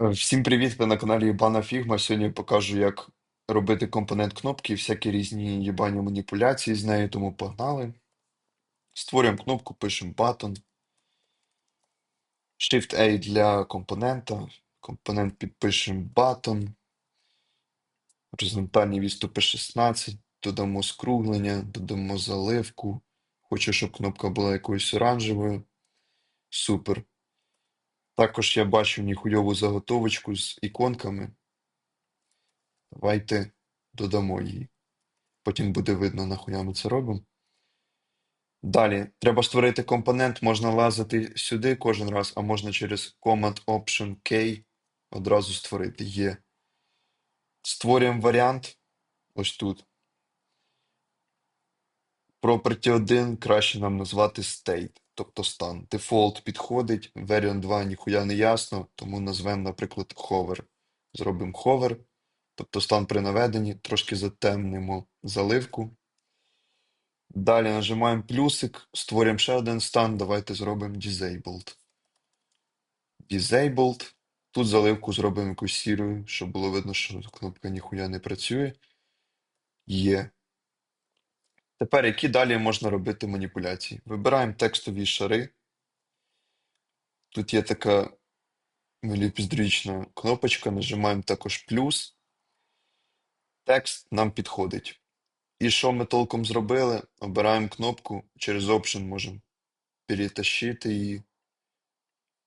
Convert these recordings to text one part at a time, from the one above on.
Е, Всім привіт! Ви на каналі Єбана Фігма. Сьогодні покажу, як робити компонент кнопки і всякі різні єбані маніпуляції з нею, тому погнали. Створюємо кнопку, пишемо button. Shift-A для компонента. Компонент підпишемо button. Горизонтальні відступи 16. Додамо скруглення, додамо заливку. Хочу, щоб кнопка була якоюсь оранжевою. Супер. Також я бачу ніхуйову заготовочку з іконками. Давайте додамо її. Потім буде видно, нахуя ми це робимо. Далі, треба створити компонент, можна лазити сюди кожен раз, а можна через Command Option K одразу створити. Є. Створюємо варіант ось тут. Property 1 краще нам назвати state, тобто стан. Default підходить, Variant 2 ніхуя не ясно, тому назвемо, наприклад, hover. Зробимо hover, тобто стан при наведенні, трошки затемнимо заливку. Далі нажимаємо плюсик, створюємо ще один стан. Давайте зробимо Disabled. Disabled. Тут заливку зробимо якусь сірою, щоб було видно, що кнопка ніхуя не працює. Є. Тепер які далі можна робити маніпуляції? Вибираємо текстові шари. Тут є така миліпіздрічна кнопочка, нажимаємо також плюс. Текст нам підходить. І що ми толком зробили? Обираємо кнопку, через Option можемо перетащити її.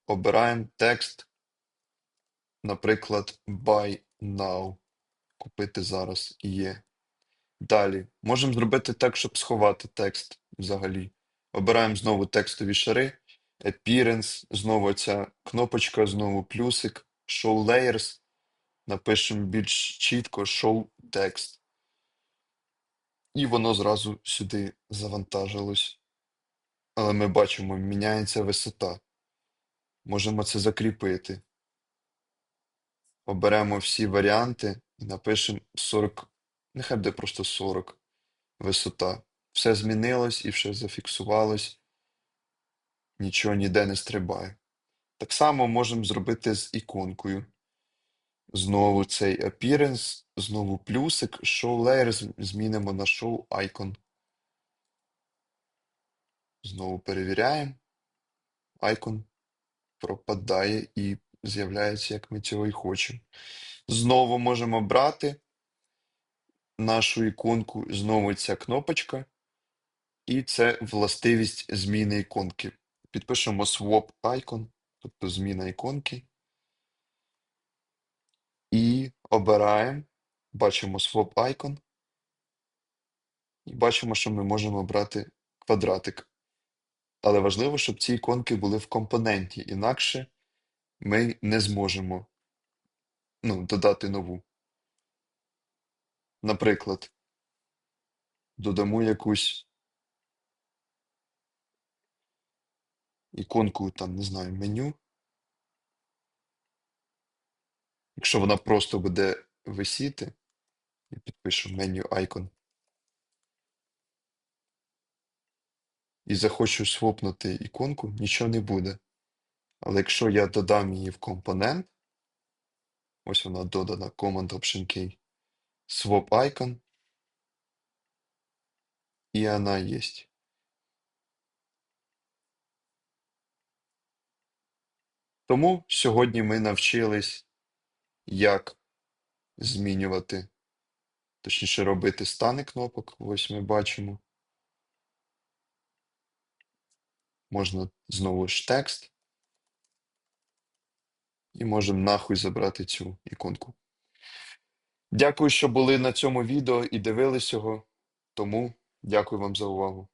Обираємо текст, наприклад, buy now. Купити зараз є. Далі. Можемо зробити так, щоб сховати текст взагалі. Обираємо знову текстові шари. Appearance, знову ця кнопочка, знову плюсик. Show layers. Напишемо більш чітко show text. І воно зразу сюди завантажилось. Але ми бачимо, міняється висота. Можемо це закріпити. Оберемо всі варіанти і напишемо 40, нехай буде просто 40 висота. Все змінилось і все зафіксувалось. Нічого ніде не стрибає. Так само можемо зробити з іконкою. Знову цей appearance, знову плюсик, show layer змінимо на show icon. Знову перевіряємо. Icon пропадає і з'являється, як ми цього і хочемо. Знову можемо брати нашу іконку, знову ця кнопочка, і це властивість зміни іконки. Підпишемо swap icon, тобто зміна іконки. І обираємо, бачимо swap icon. І бачимо, що ми можемо брати квадратик. Але важливо, щоб ці іконки були в компоненті, інакше ми не зможемо ну, додати нову. Наприклад, додамо якусь іконку, там, не знаю, меню. Якщо вона просто буде висіти, я підпишу меню icon. І захочу свопнути іконку, нічого не буде. Але якщо я додам її в компонент, ось вона додана Command Option K, swap icon, і вона є. Тому сьогодні ми навчились, як змінювати, точніше робити стани кнопок. Ось ми бачимо. Можна знову ж текст. І можемо нахуй забрати цю іконку. Дякую, що були на цьому відео і дивились його. Тому дякую вам за увагу.